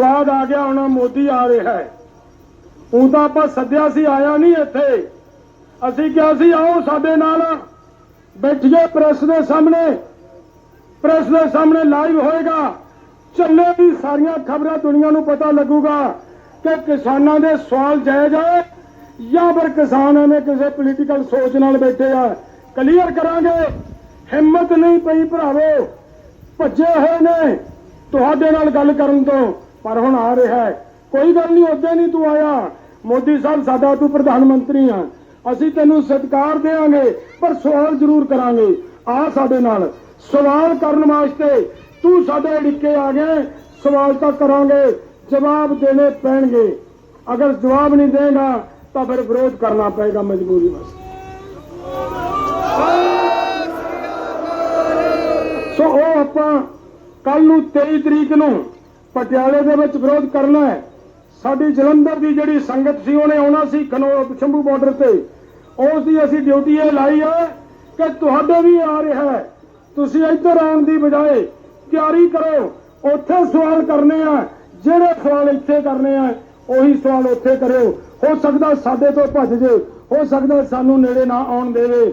ਸਵਾਦ ਆ ਗਿਆ, ਹੁਣ ਮੋਦੀ ਆ ਰਿਹਾ ਹੈ। ਉਹ ਤਾਂ ਆਪਾਂ ਸੱਦਿਆ ਸੀ, ਆਇਆ ਨਹੀਂ ਇੱਥੇ। ਅਸੀਂ ਕਿਹਾ ਸੀ, ਆਓ ਸਾਡੇ ਨਾਲ ਬੈਠੀਏ ਪ੍ਰੈਸ ਦੇ ਸਾਹਮਣੇ। ਪ੍ਰੈਸ ਦੇ ਸਾਹਮਣੇ ਲਾਈਵ ਹੋਏਗਾ। ਚੱਲੇ ਵੀ ਸਾਰੀਆਂ ਖਬਰਾਂ ਦੁਨੀਆ ਨੂੰ ਪਤਾ ਲੱਗੂਗਾ ਕਿ ਕਿਸਾਨਾਂ ਦੇ ਸਵਾਲ ਜਾਇਜ਼ ਹੈ ਜਾਂ ਫਿਰ ਕਿਸਾਨ ਐਵੇਂ ਕਿਸੇ ਪੋਲੀਟੀਕਲ ਸੋਚ ਨਾਲ ਬੈਠੇ ਆ। ਕਲੀਅਰ ਕਰਾਂਗੇ। ਹਿੰਮਤ ਨਹੀਂ ਪਈ ਭਰਾਵੋ। ਭੱਜੇ ਹੋਏ ਨੇ। ਤੁਹਾਡੇ ਨਾਲ ਗੱਲ ਕਰਨ ਤੋਂ ਪਰ ਹੁਣ ਆ ਰਿਹਾ ਹੈ। ਕੋਈ ਗੱਲ ਨਹੀਂ, ਉਦੋਂ ਨਹੀਂ ਤੂੰ ਆਇਆ। ਮੋਦੀ ਸਾਹਿਬ, ਸਾਡਾ ਤੂੰ ਪ੍ਰਧਾਨ ਮੰਤਰੀ ਆ। ਅਸੀਂ ਤੈਨੂੰ ਸਤਿਕਾਰ ਦੇਵਾਂਗੇ, ਪਰ ਸਵਾਲ ਜ਼ਰੂਰ ਕਰਾਂਗੇ। ਆ ਸਾਡੇ ਨਾਲ। ਸਵਾਲ ਕਰਨ ਵਾਸਤੇ ਤੂੰ ਸਾਡੇ ਡਿੱਕੇ ਆ ਗਏ। ਸਵਾਲ ਤਾਂ ਕਰਾਂਗੇ। ਜਵਾਬ ਦੇਣੇ ਪੈਣਗੇ। ਅਗਰ ਜਵਾਬ ਨਹੀਂ ਦੇਗਾ, ਤਾਂ ਫਿਰ ਵਿਰੋਧ ਕਰਨਾ ਪਏਗਾ ਮਜਬੂਰੀ ਵਾਸਤੇ। ਸੋ ਉਹ ਆਪਾਂ ਕੱਲ ਨੂੰ 23 ਤਰੀਕ ਨੂੰ ਪਟਿਆਲੇ ਦੇ ਵਿੱਚ ਵਿਰੋਧ ਕਰਨਾ ਹੈ। ਸਾਡੀ ਜਲੰਧਰ ਦੀ ਜਿਹੜੀ ਸੰਗਤ ਸੀ, ਉਹਨੇ ਆਉਣਾ ਸੀ ਖਨੋ ਸ਼ੰਭੂ ਬਾਰਡਰ ਤੇ। ਉਸ ਦੀ ਅਸੀਂ ਡਿਊਟੀ ਇਹ ਲਾਈ ਹੈ ਕਿ ਤੁਹਾਡੇ ਵੀ ਆ ਰਿਹਾ ਹੈ। ਤੁਸੀਂ ਇੱਧਰ ਆਉਣ ਦੀ ਬਜਾਏ ਤਿਆਰੀ ਕਰੋ। ਉੱਥੇ ਸਵਾਲ ਕਰਨੇ ਆ, ਜਿਹੜੇ ਸਵਾਲ ਇੱਥੇ ਕਰਨੇ ਆ, ਉਹੀ ਸਵਾਲ ਉੱਥੇ ਕਰਿਓ। ਹੋ ਸਕਦਾ ਸਾਡੇ ਤੋਂ ਭੱਜ ਜੇ, ਹੋ ਸਕਦਾ ਸਾਨੂੰ ਨੇੜੇ ਨਾ ਆਉਣ ਦੇਵੇ।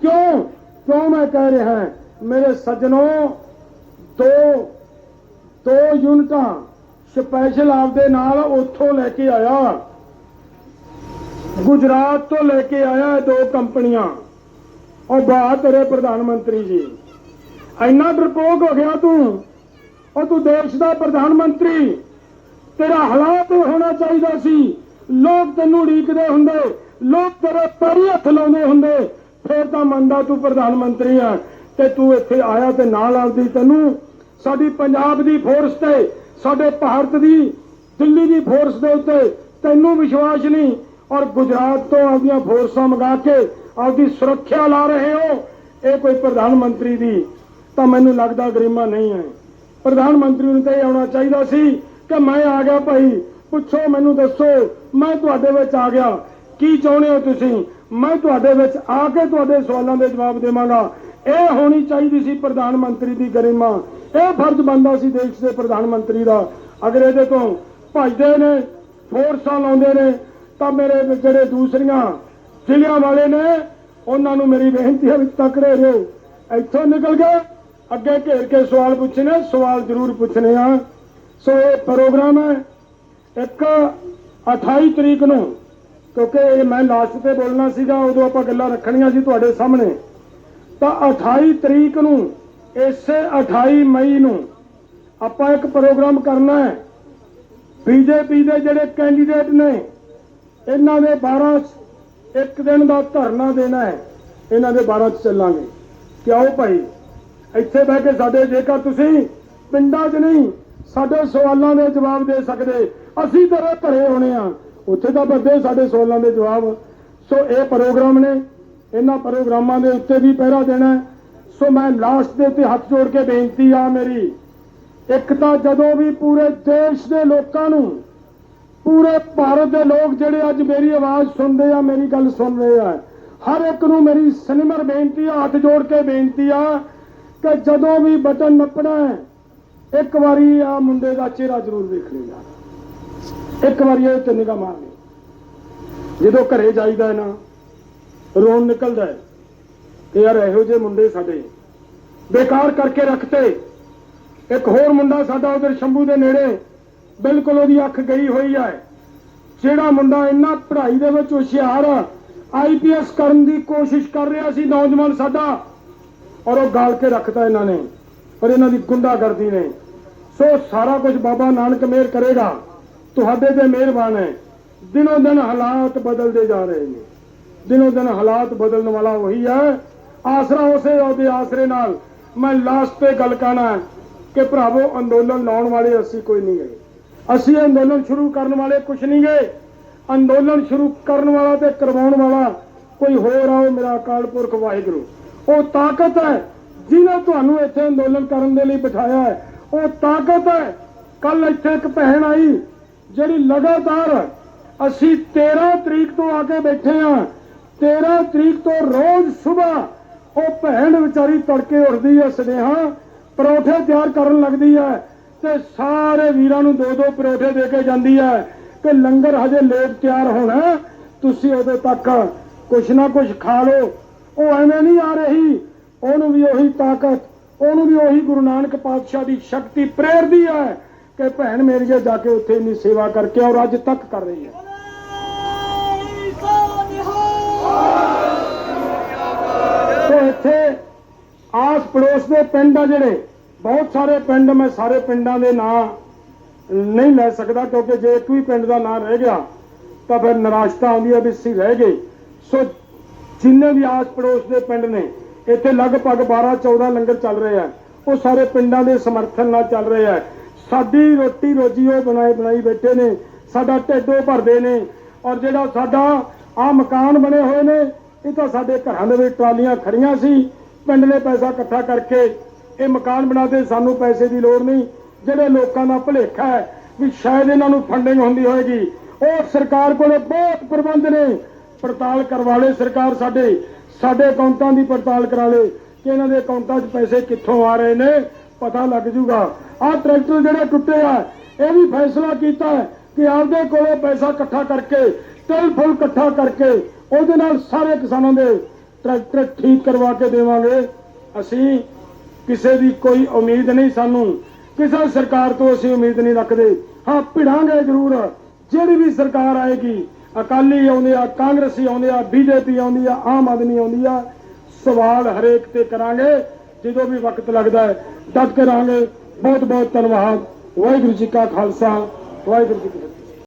ਕਿਉਂ? ਕਿਉਂ ਮੈਂ ਕਹਿ ਰਿਹਾ ਮੇਰੇ ਸੱਜਣੋ, ਦੋ ਦੋ ਯੂਨਿਟਾਂ ਸਪੈਸ਼ਲ ਆਪਦੇ ਨਾਲ ਉੱਥੋਂ ਲੈ ਕੇ ਆਇਆ। ਗੁਜਰਾਤ ਤੋਂ ਲੈ ਕੇ ਆਇਆ ਦੋ ਕੰਪਨੀਆਂ। ਉਹ ਬਾਤ ਤੇਰੇ ਪ੍ਰਧਾਨ ਮੰਤਰੀ ਜੀ। ਇੰਨਾ ਡਰਪੋਕ ਹੋ ਗਿਆ ਤੂੰ। ਉਹ ਤੂੰ ਦੇਸ਼ ਦਾ ਪ੍ਰਧਾਨ ਮੰਤਰੀ। ਤੇਰਾ ਹਾਲਾਤ ਹੋਣਾ ਚਾਹੀਦਾ ਸੀ। ਲੋਕ ਤੈਨੂੰ ਉਡੀਕਦੇ ਹੁੰਦੇ। ਲੋਕ ਤੇਰੇ ਪੈਰੀ ਹੱਥ ਲਾਉਂਦੇ ਹੁੰਦੇ। ਫੇਰ ਤਾਂ ਮੰਨਦਾ ਤੂੰ ਪ੍ਰਧਾਨ ਮੰਤਰੀ ਆ। ਤੇ ਤੂੰ ਇੱਥੇ ਆਇਆ ਤੇ ਨਾਲ ਆਉਂਦੀ ਤੈਨੂੰ ਸਾਡੀ ਪੰਜਾਬ ਦੀ ਫੋਰਸ ਤੇ, ਸਾਡੇ ਭਾਰਤ ਦੀ, ਦਿੱਲੀ ਦੀ ਫੋਰਸ ਦੇ ਉੱਤੇ ਤੈਨੂੰ ਵਿਸ਼ਵਾਸ ਨਹੀਂ। ਔਰ ਗੁਜਰਾਤ ਤੋਂ ਆਪਦੀਆਂ ਫੋਰਸਾਂ ਮੰਗਾ ਕੇ ਆਪਦੀ ਸੁਰੱਖਿਆ ਲਾ ਰਹੇ ਹੋ। ਇਹ ਕੋਈ ਪ੍ਰਧਾਨ ਮੰਤਰੀ ਦੀ ਤਾਂ ਮੈਨੂੰ ਲੱਗਦਾ ਗਰਿਮਾ ਨਹੀਂ ਹੈ। ਪ੍ਰਧਾਨ ਮੰਤਰੀ ਨੂੰ ਤਾਂ ਇਹ ਆਉਣਾ ਚਾਹੀਦਾ ਸੀ ਕਿ ਮੈਂ ਆ ਗਿਆ ਭਾਈ, ਪੁੱਛੋ ਮੈਨੂੰ ਦੱਸੋ, ਮੈਂ ਤੁਹਾਡੇ ਵਿੱਚ ਆ ਗਿਆ। ਕੀ ਚਾਹੁੰਦੇ ਹੋ ਤੁਸੀਂ? ਮੈਂ ਤੁਹਾਡੇ ਵਿੱਚ ਆ ਕੇ ਤੁਹਾਡੇ ਸਵਾਲਾਂ ਦੇ ਜਵਾਬ ਦੇਵਾਂਗਾ। ਇਹ ਹੋਣੀ ਚਾਹੀਦੀ ਸੀ ਪ੍ਰਧਾਨ ਮੰਤਰੀ ਦੀ ਗਰਿਮਾ। ਇਹ ਫਰਜ਼ ਬਣਦਾ ਸੀ ਦੇਸ਼ ਦੇ ਪ੍ਰਧਾਨ ਮੰਤਰੀ ਦਾ, ਅਗਰ ਇਹਦੇ ਤੋਂ ਭੱਜਦੇ ਨੇ ਫੋਰਸਾਂ ਲਾਉਂਦੇ ਨੇ, ਤਾਂ ਮੇਰੇ ਜਿਹੜੇ ਦੂਸਰੀਆਂ ਜ਼ਿਲ੍ਹਿਆਂ ਵਾਲੇ ਨੇ, ਉਹਨਾਂ ਨੂੰ ਮੇਰੀ ਬੇਨਤੀ ਹੈ ਵੀ ਤਕੜੇ ਰਹੋ ਇੱਥੋਂ ਨਿਕਲ ਗਏ ਅੱਗੇ ਘੇਰ ਕੇ ਸਵਾਲ ਪੁੱਛਣੇ ਸਵਾਲ ਜ਼ਰੂਰ ਪੁੱਛਣੇ ਆ। ਸੋ ਇਹ ਪ੍ਰੋਗਰਾਮ ਹੈ, ਇੱਕ 28 ਤਰੀਕ ਨੂੰ, ਕਿਉਂਕਿ ਇਹ ਮੈਂ ਲਾਸਟ ਤੇ ਬੋਲਣਾ ਸੀਗਾ, ਉਦੋਂ ਆਪਾਂ ਗੱਲਾਂ ਰੱਖਣੀਆਂ ਸੀ ਤੁਹਾਡੇ ਸਾਹਮਣੇ। ਤਾਂ 28 ਤਰੀਕ ਨੂੰ ਇਸੇ 28 ਮਈ ਨੂੰ ਆਪਾਂ ਇੱਕ ਪ੍ਰੋਗਰਾਮ ਕਰਨਾ ਹੈ। ਬੀਜੇਪੀ ਦੇ ਜਿਹੜੇ ਕੈਂਡੀਡੇਟ ਨੇ, ਇਹਨਾਂ ਦੇ 12 ਇੱਕ ਦਿਨ ਦਾ ਧਰਨਾ ਦੇਣਾ ਹੈ। ਇਹਨਾਂ ਦੇ 12 ਚ ਚੱਲਾਂਗੇ। ਕਿ ਆਓ ਭਾਈ? ਇੱਥੇ ਬਹਿ ਕੇ ਸਾਡੇ ਜੇਕਰ ਤੁਸੀਂ ਪਿੰਡਾਂ 'ਚ ਨਹੀਂ, ਸਾਡੇ ਸਵਾਲਾਂ ਦੇ ਜਵਾਬ ਦੇ ਸਕਦੇ। ਅਸੀਂ ਤੇਰੇ ਘਰੇ ਹੋਣੇ ਆ ਉੱਥੇ ਤਾਂ ਬੰਦੇ ਸਾਡੇ ਸਵਾਲਾਂ ਦੇ ਜਵਾਬ। ਸੋ ਇਹ ਪ੍ਰੋਗਰਾਮ ਨੇ। ਇਹਨਾਂ ਪ੍ਰੋਗਰਾਮਾਂ ਦੇ ਉੱਤੇ ਵੀ ਪਹਿਰਾ ਦੇਣਾ ਹੈ। ਸੋ ਮੈਂ ਲਾਸਟ ਦੇ ਉੱਤੇ ਹੱਥ ਜੋੜ ਕੇ ਬੇਨਤੀ ਆ ਮੇਰੀ, ਇੱਕ ਤਾਂ ਜਦੋਂ ਵੀ ਪੂਰੇ ਦੇਸ਼ ਦੇ ਲੋਕਾਂ ਨੂੰ, ਪੂਰੇ ਭਾਰਤ ਦੇ ਲੋਕ ਜਿਹੜੇ ਅੱਜ ਮੇਰੀ ਆਵਾਜ਼ ਸੁਣਦੇ ਆ, ਮੇਰੀ ਗੱਲ ਸੁਣ ਰਹੇ ਆ, ਹਰ ਇੱਕ ਨੂੰ ਮੇਰੀ ਸਨਿਮਰ ਬੇਨਤੀ ਆ, ਹੱਥ ਜੋੜ ਕੇ ਬੇਨਤੀ ਆ ਕਿ ਜਦੋਂ ਵੀ ਬਟਨ ਨੱਪਣਾ ਹੈ, ਇੱਕ ਵਾਰੀ ਆ ਮੁੰਡੇ ਦਾ ਚਿਹਰਾ ਜ਼ਰੂਰ ਵੇਖ ਲਿਆ ਇੱਕ ਵਾਰੀ ਇਹ ਤੇ ਨਿਗਾਹ ਮਾਰ ਲਈ। ਜਦੋਂ ਘਰੇ ਜਾਈਦਾ ਹੈ ਨਾ, ਰੋਣ ਨਿਕਲਦਾ ਹੈ ਕਿ ਯਾਰ ਇਹੋ ਜਿਹੇ ਮੁੰਡੇ ਸਾਡੇ ਬੇਕਾਰ ਕਰਕੇ ਰੱਖਤੇ। ਇੱਕ ਹੋਰ ਮੁੰਡਾ ਸਾਡਾ ਉਧਰ ਸ਼ੰਭੂ ਦੇ ਨੇੜੇ ਬਿਲਕੁਲ ਉਹਦੀ ਅੱਖ ਗਈ ਹੋਈ ਹੈ ਜਿਹੜਾ ਮੁੰਡਾ ਇੰਨਾ ਪੜ੍ਹਾਈ ਦੇ ਵਿੱਚ ਹੁਸ਼ਿਆਰ ਆਈਪੀਐਸ ਕਰਨ ਦੀ ਕੋਸ਼ਿਸ਼ ਕਰ ਰਿਹਾ ਸੀ ਨੌਜਵਾਨ ਸਾਡਾ, ਔਰ ਉਹ ਗਾਲ ਕੇ ਰੱਖਤਾ ਇਹਨਾਂ ਨੇ, ਪਰ ਇਹਨਾਂ ਦੀ ਗੁੰਡਾਗਰਦੀ ਨੇ। ਸੋ ਸਾਰਾ ਕੁਝ ਬਾਬਾ ਨਾਨਕ ਮਿਹਰ ਕਰੇਗਾ। ਤੁਹਾਡੇ ਤੇ ਮਿਹਰਬਾਨ ਹੈ। ਦਿਨੋਂ ਦਿਨ ਹਾਲਾਤ ਬਦਲਦੇ ਜਾ ਰਹੇ ਨੇ। ਦਿਨੋਂ ਦਿਨ ਹਾਲਾਤ ਬਦਲਣ ਵਾਲਾ ਉਹੀ ਹੈ ਆਸਰਾ ਉਸੇ ਉਹਦੇ ਆਸਰੇ ਨਾਲ। ਮੈਂ ਲਾਸਟ ਤੇ ਗੱਲ ਕਹਿਣਾ ਹੈ ਕਿ ਭਰਾਵੋ, ਅੰਦੋਲਨ ਲਾਉਣ ਵਾਲੇ ਅਸੀਂ ਕੋਈ ਨਹੀਂ ਗਏ। ਅਸੀਂ ਅੰਦੋਲਨ ਸ਼ੁਰੂ ਕਰਨ ਵਾਲੇ ਕੁਝ ਨਹੀਂ ਗਏ। ਅੰਦੋਲਨ ਸ਼ੁਰੂ ਕਰਨ ਵਾਲਾ ਤੇ ਕਰਵਾਉਣ ਵਾਲਾ ਕੋਈ ਹੋਰ ਆਓ ਮੇਰਾ ਅਕਾਲ ਪੁਰਖ ਵਾਹਿਗੁਰੂ। ਉਹ ਤਾਕਤ ਹੈ ਜਿਹਨੇ ਤੁਹਾਨੂੰ ਇੱਥੇ ਅੰਦੋਲਨ ਕਰਨ ਦੇ ਲਈ ਬਿਠਾਇਆ ਹੈ। ਉਹ ਤਾਕਤ ਹੈ। ਕੱਲ ਇੱਥੇ ਇੱਕ ਭੈਣ ਆਈ ਜਿਹੜੀ ਲਗਾਤਾਰ ਅਸੀਂ 13 ਤਰੀਕ ਤੋਂ ਆ ਕੇ ਬੈਠੇ ਆ 13 ਤਰੀਕ ਤੋਂ ਰੋਜ਼ ਸਵੇਰ ਉਹ ਭੈਣ ਵਿਚਾਰੀ ਤੜਕੇ ਉੱਠਦੀ ਹੈ ਸਨੇਹਾ, ਪਰੌਠੇ ਤਿਆਰ ਕਰਨ ਲੱਗਦੀ ਹੈ ਤੇ ਸਾਰੇ ਵੀਰਾਂ ਨੂੰ ਦੋ ਦੋ ਪਰੌਠੇ ਦੇ ਕੇ ਜਾਂਦੀ ਹੈ ਕਿ ਲੰਗਰ ਹਜੇ ਲੇਟ ਤਿਆਰ ਹੋਣਾ ਤੁਸੀਂ ਉਦੋਂ ਤੱਕ ਕੁਛ ਨਾ ਕੁਛ ਖਾ ਲਓ। ਉਹ ਐਵੇਂ ਨਹੀਂ ਆ ਰਹੀ। ਉਹਨੂੰ ਵੀ ਉਹੀ ਤਾਕਤ, ਉਹਨੂੰ ਵੀ ਉਹੀ ਗੁਰੂ ਨਾਨਕ ਪਾਤਸ਼ਾਹ ਦੀ ਸ਼ਕਤੀ ਪ੍ਰੇਰਦੀ ਹੈ ਕਿ ਭੈਣ ਮੇਰੀ ਜਾ ਕੇ ਉੱਥੇ ਇੰਨੀ ਸੇਵਾ ਕਰਕੇ ਔਰ ਅੱਜ ਤੱਕ ਕਰ ਰਹੀ ਹੈ। ਪੜੋਸ ਦੇ ਪਿੰਡ ਆ ਜਿਹੜੇ, ਬਹੁਤ ਸਾਰੇ ਪਿੰਡ ਮੈਂ ਸਾਰੇ ਪਿੰਡਾਂ ਦੇ ਨਾਂ ਨਹੀਂ ਲੈ ਸਕਦਾ ਕਿਉਂਕਿ ਜੇ ਇੱਕ ਵੀ ਪਿੰਡ ਦਾ ਨਾਂ ਰਹਿ ਗਿਆ, ਤਾਂ ਫਿਰ ਨਿਰਾਸ਼ਤਾ ਆਉਂਦੀ ਹੈ ਵੀ ਅਸੀਂ ਰਹਿ ਗਏ। ਸੋ ਜਿੰਨੇ ਵੀ ਆਸ ਪੜੋਸ ਦੇ ਪਿੰਡ ਨੇ, ਇੱਥੇ ਲਗਭਗ 12 14 ਲੰਗਰ ਚੱਲ ਰਹੇ ਆ। ਉਹ ਸਾਰੇ ਪਿੰਡਾਂ ਦੇ ਸਮਰਥਨ ਨਾਲ ਚੱਲ ਰਹੇ ਆ। ਸਾਡੀ ਰੋਟੀ ਰੋਜੀ ਉਹ ਬਣਾਏ ਬਣਾਈ ਬੈਠੇ ਨੇ, ਸਾਡਾ ਢਿੱਡੋ ਭਰਦੇ ਨੇ, ਔਰ ਜਿਹੜਾ ਸਾਡਾ ਆ ਮਕਾਨ ਬਣੇ ਹੋਏ ਨੇ, ਇਹ ਤਾਂ ਸਾਡੇ ਘਰਾਂ ਦੇ ਵਿੱਚ ਟਰਾਲੀਆਂ ਖੜੀਆਂ ਸੀ। ਪਿੰਡ ਨੇ ਪੈਸਾ ਇਕੱਠਾ ਕਰਕੇ ਇਹ ਮਕਾਨ ਬਣਾਦੇ ਸਾਨੂੰ ਪੈਸੇ ਦੀ ਲੋੜ ਨਹੀਂ। ਜਿਹੜੇ ਲੋਕਾਂ ਦਾ ਭੁਲੇਖਾ ਹੈ ਵੀ ਸ਼ਾਇਦ ਇਹਨਾਂ ਨੂੰ ਫੰਡਿੰਗ ਹੁੰਦੀ ਹੋਏਗੀ, ਉਹ ਸਰਕਾਰ ਕੋਲੇ ਬਹੁਤ ਪ੍ਰਬੰਧ ਨੇ। ਪੜਤਾਲ ਕਰਵਾ ਲੇ ਸਰਕਾਰ ਸਾਡੇ ਸਾਡੇ ਅਕਾਊਂਟਾਂ ਦੀ ਪੜਤਾਲ ਕਰਾ ਲੇ ਕਿ ਇਹਨਾਂ ਦੇ ਅਕਾਊਂਟਾਂ 'ਚ ਪੈਸੇ ਕਿੱਥੋਂ ਆ ਰਹੇ ਨੇ, ਪਤਾ ਲੱਗ ਜੂਗਾ। ਆਹ ਟਰੈਕਟਰ ਜਿਹੜੇ ਟੁੱਟੇ ਆ ਇਹ ਵੀ ਫੈਸਲਾ ਕੀਤਾ ਕਿ ਆਪਦੇ ਕੋਲੋਂ ਪੈਸਾ ਇਕੱਠਾ ਕਰਕੇ, ਤਿਲ ਫੁੱਲ ਇਕੱਠਾ ਕਰਕੇ ਉਹਦੇ ਨਾਲ ਸਾਰੇ ਕਿਸਾਨਾਂ ਦੇ ਟਰੈਕਟਰ ਠੀਕ ਕਰਵਾ ਕੇ ਦੇਵਾਂਗੇ। ਅਸੀਂ ਕਿਸੇ ਦੀ ਕੋਈ ਉਮੀਦ ਨਹੀਂ ਸਾਨੂੰ। ਕਿਸੇ ਸਰਕਾਰ ਤੋਂ ਅਸੀਂ ਉਮੀਦ ਨਹੀਂ ਰੱਖਦੇ। ਹਾਂ, ਭਿੜਾਂਗੇ ਜ਼ਰੂਰ। ਜਿਹੜੀ ਵੀ ਸਰਕਾਰ ਆਏਗੀ, ਅਕਾਲੀ ਆਉਂਦੇ ਆ, ਕਾਂਗਰਸੀ ਆਉਂਦੇ ਆ, ਬੀਜੇਪੀ ਆਉਂਦੀ ਆ, ਆਮ ਆਦਮੀ ਆਉਂਦੀ ਆ, ਸਵਾਲ ਹਰੇਕ ਤੇ ਕਰਾਂਗੇ। ਜਦੋਂ ਵੀ ਵਕਤ ਲੱਗਦਾ ਹੈ, ਡਟ ਕੇ ਰਹਾਂਗੇ। ਬਹੁਤ ਬਹੁਤ ਧੰਨਵਾਦ। ਵਾਹਿਗੁਰੂ ਜੀ ਕਾ ਖਾਲਸਾ, ਵਾਹਿਗੁਰੂ ਜੀ ਕੀ